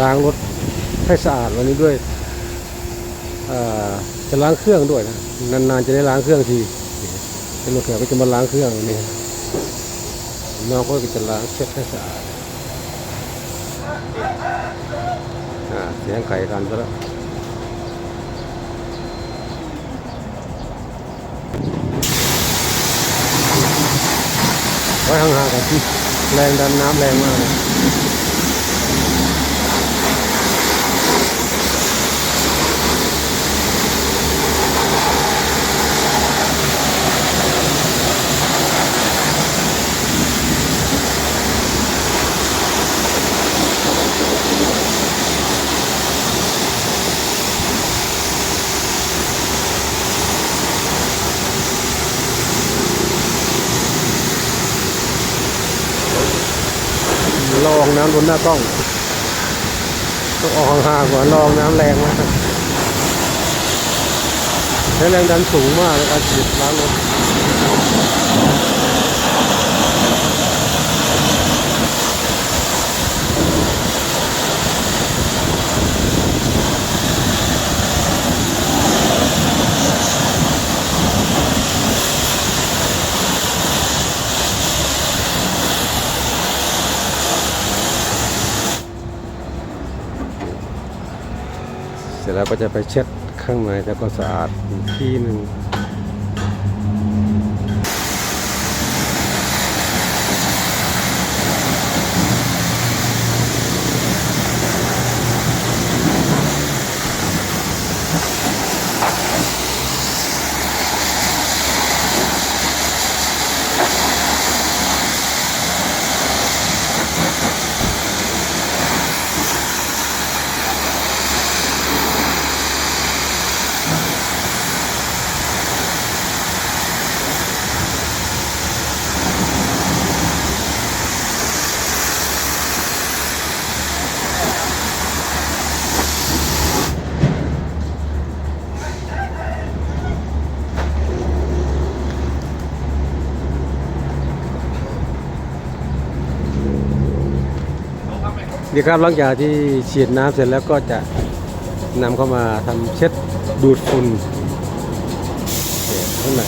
ล้างรถให้สะอาดวันนี้ด้วยจะล้างเครื่องด้วยนะนานๆจะได้ล้างเครื่องทีเป็นรถแถวก็จะมาล้างเครื่องนี่น้องก็จะล้างเช็ดให้สะอาดเสียงไข่กันซะแล้วไว้ห่างๆกันที่แรงดันน้ำแรงมากเลย ลองน้ำบนหน้ากล้องต้องออกห่างๆก่อนลองน้ำแรงมากใช้แรงดันสูงมากในการฉีดล้างรถ เร็จแล้วก็จะไปเช็ดข้างในแล้วก็สะอาดอีกที่หนึ่ง ดีครับหลังจากที่ฉีดน้ำเสร็จแล้วก็จะนำเข้ามาทำเช็ดดูดฝุ่นข้างใน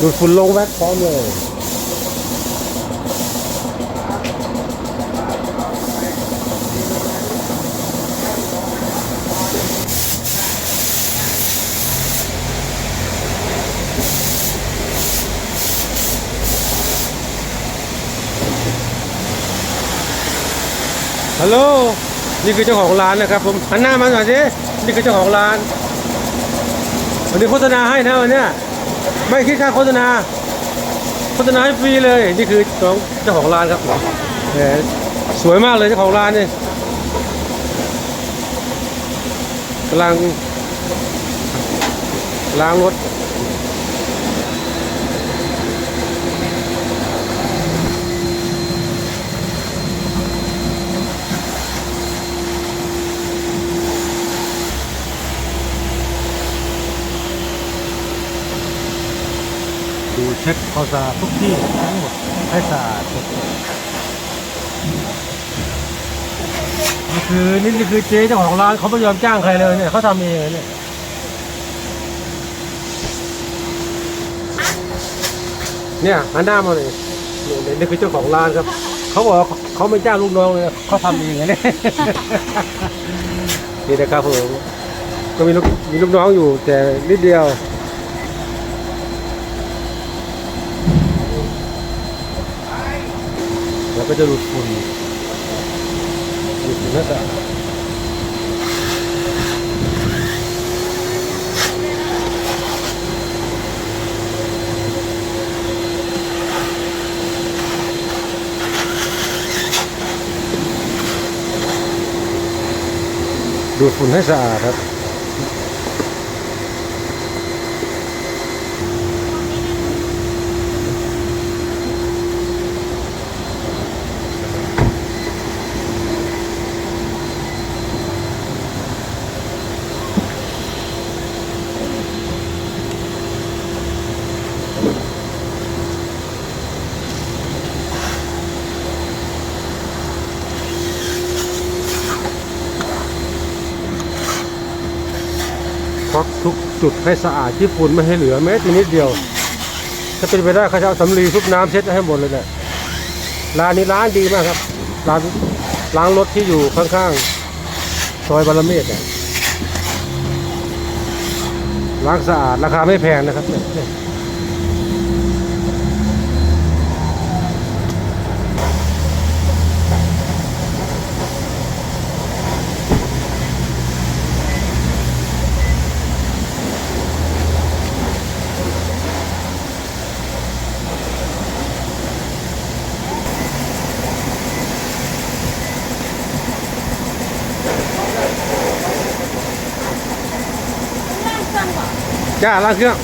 ดูดฝุ่นลงแว็กพร้อมเลย ฮัลโหลนี่คือเจ้าของร้านนะครับผมหันหน้ามาหน่อยสินี่คือเจ้าของร้านวันนี้โฆษณาให้นะวันนี้ไม่คิดค่าโฆษณาโฆษณาให้ฟรีเลย นี่คือของเจ้าของร้านครับแหมสวยมากเลยเจ้าของร้านนี่กำลังล้างรถ ดู เช็ดความสะอาดทุกที่ทั้งหมดให้สะอาดหมดนี่คือนี่นี่คือเจ๊เจ้าของร้านเขาไม่ยอมจ้างใครเลยเนี่ยเขาทำเองเลยเนี่ยเนี่ยหันหน้ามาเลยนี่นี่คือเจ้าของร้านครับเขาบอกเขาไม่จ้างลูกน้องเลยเขาทำเองเลยเนี่ยนี่นะครับผมก็มีลูกมีลูกน้องอยู่แต่นิดเดียว แล้ว ก็จะหลุดฝุ่นหลุดฝุ่นน่าจะดูดฝุ่นให้สะอาดครับ๊อกทุกจุดให้สะอาดที่ฝุ่นไม่ให้เหลือแม้แต่นิดเดียว ถ้าเป็นไปได้เขาจะเอาสำลีทุบน้ำเช็ดให้หมดเลยแหละร้านนี้ร้านดีมากครับร้านล้างรถที่อยู่ข้างๆซอยบารเมศเนี่ยล้างสะอาดราคาไม่แพงนะครับ จ้าล้างเครื่อง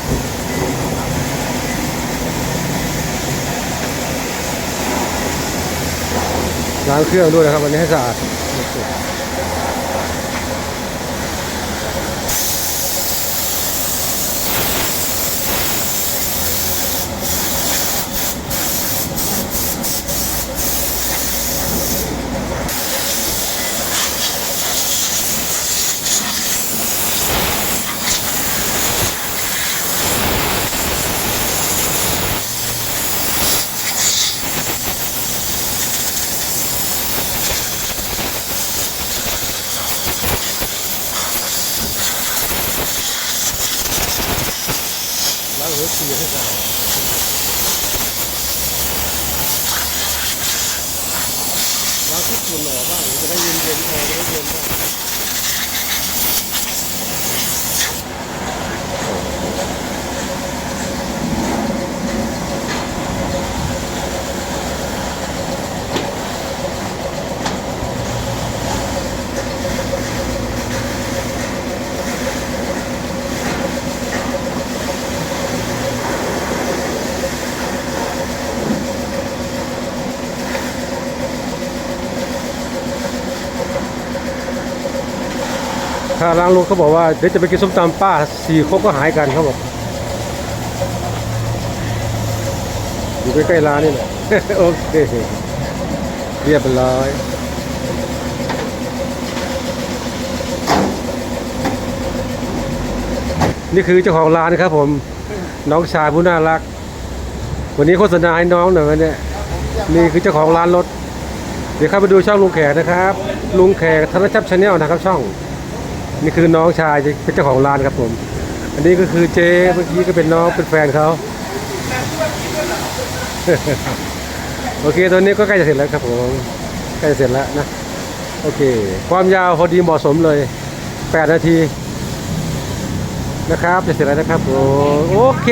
ล้างเครื่องด้วยนะครับวันนี้ให้สะอาด หัวเสียให้เราดล้าที่ฝุ่นออบ้างจะได้เย็นเย็นพอจะได้เย็นบ้าง ถ้าล้างรถเขาบอกว่าเดี๋ยวจะไปกินส้มตำป้าสี่ครกก็หายกันเขาบอกอยู่ใกล้ๆร้านนี่แหละโอเคเรียบร้อยนี่คือเจ้าของร้านนะครับผม น้องชายผู้น่ารัก วันนี้โฆษณาให้น้องหน่อยวันเนี้ยนี่คือเจ้าของร้านรถ เดี๋ยวเข้าไปดูช่องลุงแขกนะครับ ลุงแขกธนชับชาแนลนะครับช่อง นี่คือน้องชายเป็นเจ้าของร้านครับผม อันนี้ก็คือเจ๊เมื่อกี้ก็เป็นน้องเป็นแฟนเขาโอเคตอนนี้ก็ใกล้จะเสร็จแล้วครับผมใกล้จะเสร็จแล้วนะโอเค ความยาวพอดีเหมาะสมเลย 8 นาที นะครับจะเสร็จแล้วนะครับผมโอเค